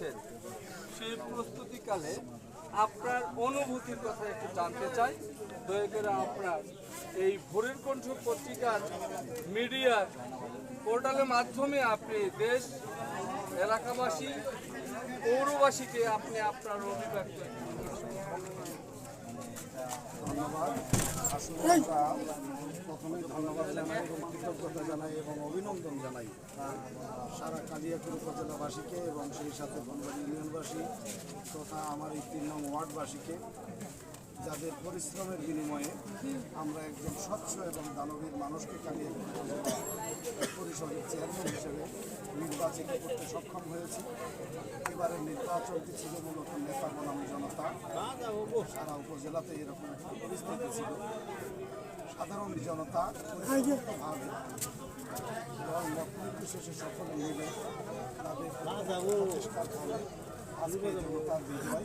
করছেন সেই প্রস্তুতিকালে আপনার অনুভূতির কথা একটু জানতে চাই। দয়া করে আপনার এই ভোরের কণ্ঠ পত্রিকার মিডিয়ার পোর্টালের মাধ্যমে আপনি দেশ, এলাকাবাসী, পৌরবাসীকে আপনি আপনার অভিব্যক্তি ধন্যবাদ। আসলে প্রথমেই ধন্যবাদ জানাই এবং কৃতজ্ঞতা জানাই এবং অভিনন্দন জানাই সারা কালিয়াকুর উপজেলাবাসীকে এবং সেই সাথে বনবাড়ি ইউনিয়নবাসী তথা আমার এই তিন নং ওয়ার্ডবাসীকে যাদের পরিশ্রমের বিনিময়ে আমরা একজন স্বচ্ছ এবং দানবীর মানুষকে উপজেলা পরিষদের চেয়ারম্যান হিসেবে নির্বাচিত করতে সক্ষম হয়েছি। এবারে নির্বাচনটি ছিল মূলত নেতা বনাম জনতা সারা উপজেলাতে এরকম একটা পরিস্থিতি ছিল। সাধারণ জনতা পরিষ্কৃতভাবে সফল মিলে তাদের প্রচেষ্টার ফলে আজকে জনতার বিজয়।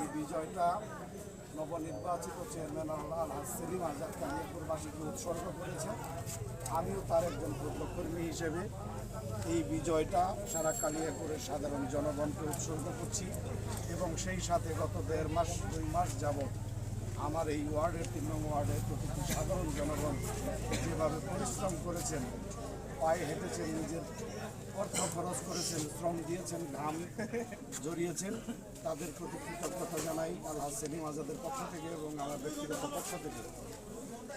এই বিজয়টা নবনির্বাচিত চেয়ারম্যান আলহাজ সেলিম আজাদ কালিয়াপুরবাসীকে উৎসর্গ করেছেন। আমিও তার একজন প্রত্যক্ষকর্মী হিসেবে এই বিজয়টা সারা কালিয়াপুরের সাধারণ জনগণকে উৎসর্গ করছি এবং সেই সাথে গত দেড় মাস, দুই মাস যাবৎ আমার এই ওয়ার্ডের, তিন নং ওয়ার্ডের প্রতিটি সাধারণ জনগণ যেভাবে পরিশ্রম করেছেন, পায়ে হেঁটেছেন নিজের খরচ করেছেন, শ্রম দিয়েছেন, ঘাম জড়িয়েছেন, তাদের প্রতি কৃতজ্ঞতা জানাই আল্লাহ সেলিম আজাদের পক্ষ থেকে এবং আমার ব্যক্তিগত পক্ষ থেকে।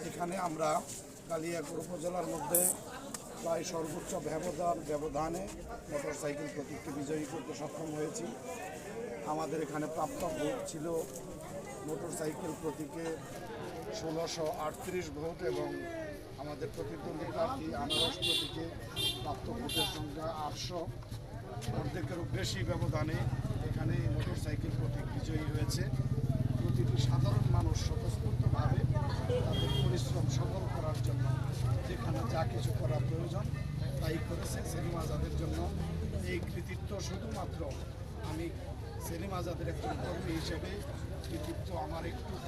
এখানে আমরা কালিয়াকুর উপজেলার মধ্যে প্রায় সর্বোচ্চ ব্যবধান ব্যবধানে মোটরসাইকেল প্রতীককে বিজয়ী করতে সক্ষম হয়েছি। আমাদের এখানে প্রাপ্ত ভোট ছিল মোটরসাইকেল প্রতীকে ষোলোশো আটত্রিশ ভোট এবং আমাদের প্রতিদ্বন্দ্বী প্রার্থী আনারস প্রতীকে প্রাপ্ত ভোটের সংখ্যা আটশো অর্ধেকেরও বেশি ব্যবধানে এখানে মোটরসাইকেল প্রতীক বিজয়ী হয়েছে। প্রতিটি সাধারণ মানুষ স্বতঃস্ফূর্তভাবে তাদের পরিশ্রম সফল করার জন্য যেখানে যা কিছু করা প্রয়োজন তাই করেছে সেলিম আজাদের জন্য। এই কৃতিত্ব শুধুমাত্র আমি সেলিম আজাদের একজন কর্মী হিসেবে কৃতিত্ব আমার একটু